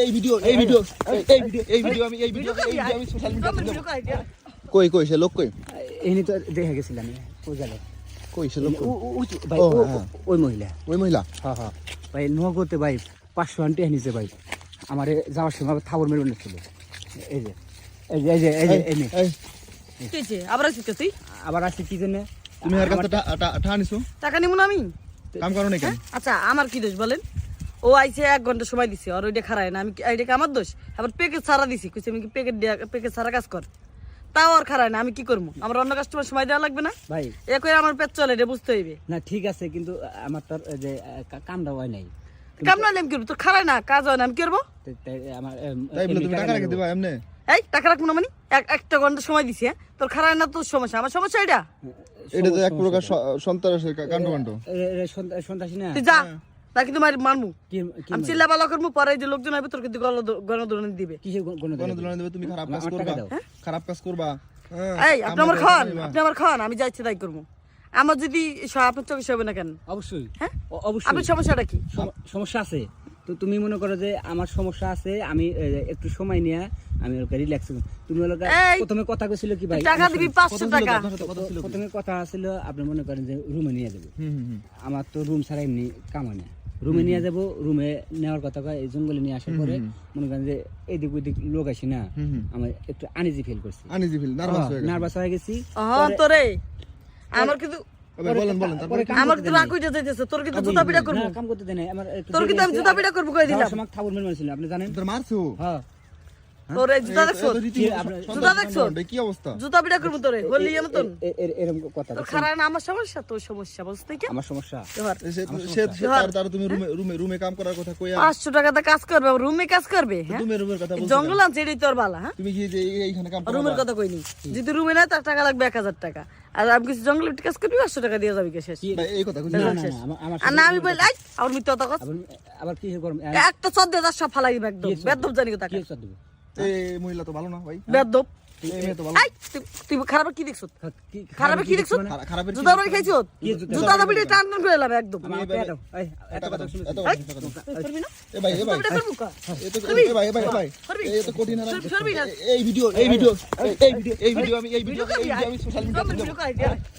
এই ভিডিও এই ভিডিও এই ভিডিও এই ভিডিও আমি এই ভিডিও এই ভিডিও আমি সোশ্যাল মিডিয়া কই কই সে লোক কই? এনে তো দেখে গেছিলাম ও কই সে লোক ভাই ও- হ্যাঁ। ওই মহিলা। ওই মহিলা? হ্যাঁ হ্যাঁ। ভাই নগদে ভাই পাঁচশো আনটে নিছে ভাই। আমার যাওয়ার সময় থাবর এই যে এই যে এই যে এই যে এই নে। আবার আসিস তুই আবার আসছে কি জন্য? তুমি আর কাছে নিছো টাকা নিব না আমি? কাম করো না কেন হ্যাঁ? আচ্ছা আমার কি দোষ বলেন? ও আইছে এক ঘণ্টা সময় দিছে আর ওইটা খারায় না। আমি কি- এইটা আমার দোষ? আবার প্যাকেট সারা দিছি কইছে আমি কি প্যাকেট প্যাকেট সারা কাজ কর। তাও আর খারায় না আমি কি করব? আমার অন্য কাস্টমার সময় দেওয়া লাগবে না? ভাই। এ করে আমার পেট চলে এটা বুঝতে হইবে। না ঠিক আছে কিন্তু আমার তোর এই যে কামটা হয় নাই। কাম না আমি করব? তোর খারায় না কাজ হয় না আমি করব? তাই- তাই আমার এম, তাই বলে এমনি তুমি টাকা রেখে দিবা এমনি? এই টাকা রাখব না মানে? এক একটা ঘণ্টা সময় দিছি হ্যাঁ? তোর খারায় না তোর সমস্যা। আমার সমস্যা এটা এটা তো এক প্রকার সন্ত্রাসের কাণ্ড কাণ্ড সন্ত্রাসী না। তুই যা। না কিন্তু মার কি কি আমি চিল্লা বালা করব পরে যে লোকজন হবে তোর কিন্তু গণদোলন দিবে। কিসের গণ গণতুলনা দেবে? তুমি খারাপ কাজ করবা। খারাপ কাজ করবা। হ্যাঁ, এই আপনি আমার খান আপনি আমার খান আমি যাচ্ছি তাই করব আমার যদি আপনার চোখে হবে না কেন? অবশ্যই। হ্যাঁ? অবশ্যই। আপনার সমস্যাটা কি? সমস্যা আছে। তো তুমি মনে করো যে আমার সমস্যা আছে আমি একটু সময় নিয়ে আমি ওকে রিল্যাক্স তুমি ওকে প্রথমে কথা কইছিল কি ভাই? টাকা দিবি পাঁচশো টাকা। কত ছিল কি? প্রথমে কথা ছিল আপনি মনে করেন যে রুমে নিয়ে যাব। হুম হুম আমার তো রুম ছাড়া এমনি কামায় না। রুমে নিয়ে যাব রুমে নেওয়ার কথা কয় এই জঙ্গলে নিয়ে আসার পরে মনে করেন যে এদিক ওইদিক লোক আসি না। আমার একটু আনিজি ফিল করছি। আনিজি ফিল নার্ভাস হয়ে গেছে। নার্ভাস হয়ে গেছি। তোরে আমার কিন্তু আমার কিন্তু রাগ উঠে যাইতেছে তোর কিন্তু জুতা পিটা করব। কাম করতে। আমার তোর কিন্তু আমি জুতা। পিটা করব কই দিলাম। যাওয়ার থাবুর মেন মেরে মারছিল, আপনি জানেন? তোর মারছো? হ্যাঁ। তোর জুতা দেখছ এত রীতিমতো কি আপনার- সন্ত্রাস জুতা দেখছ? কি অবস্থা জুতা পিটা করব তোরে হলি মতন এ- এ- এরকম কথা তোর খারাপ আমার সমস্যা তোর সমস্যা বুঝতে কি আমার সমস্যা সে- সে- সে তার তার তুমি রুমে রুমে রুমে কাম করার কথা কইয়া পাঁচশো টাকাতে কাজ করবে রুমে কাজ করবে হ্যাঁ তুমি রুমের কথা বলছো জঙ্গল এটাই তোর বালা হ্যাঁ তুমি কি যে এইখানে কাম রুমের কথা কইনি যদি রুমে না তার টাকা লাগবে এক হাজার টাকা আর আমি কিছু জঙ্গলে কাজ করবি পাঁচশো টাকা দিয়ে যাবি কে শেষ এই কথা না, না, আমি বলি মিথ্যা কথা আবার কি করব একটা চোদ্দ হাজার সব ফালাই একদম বেদব জানি কি তাকে সব দেব এই মহিলা তো ভালো না ভাই। বেদব তো ভালো। আই তুই- খারাপ কি দেখছ খারাপ কি দেখছ মানে? জুতা বাড়ি খাইছো জুতা? জুতা দাবি টান টান করে এলাম একদম। এই, এত এত কথা কথা শুনে এত এই, কথা কথা তুই করবি না? এ ভাই এ ভাই জুতা করব কা? এ তো এ ভাই এ ভাই এ ভাই। করবি? এই তো কঠিন আর সরবি- সরবি না। এই ভিডিও এই ভিডিও এই ভিডিও এই ভিডিও আমি এই ভিডিও আমি সোশ্যাল মিডিয়া বাড়ি।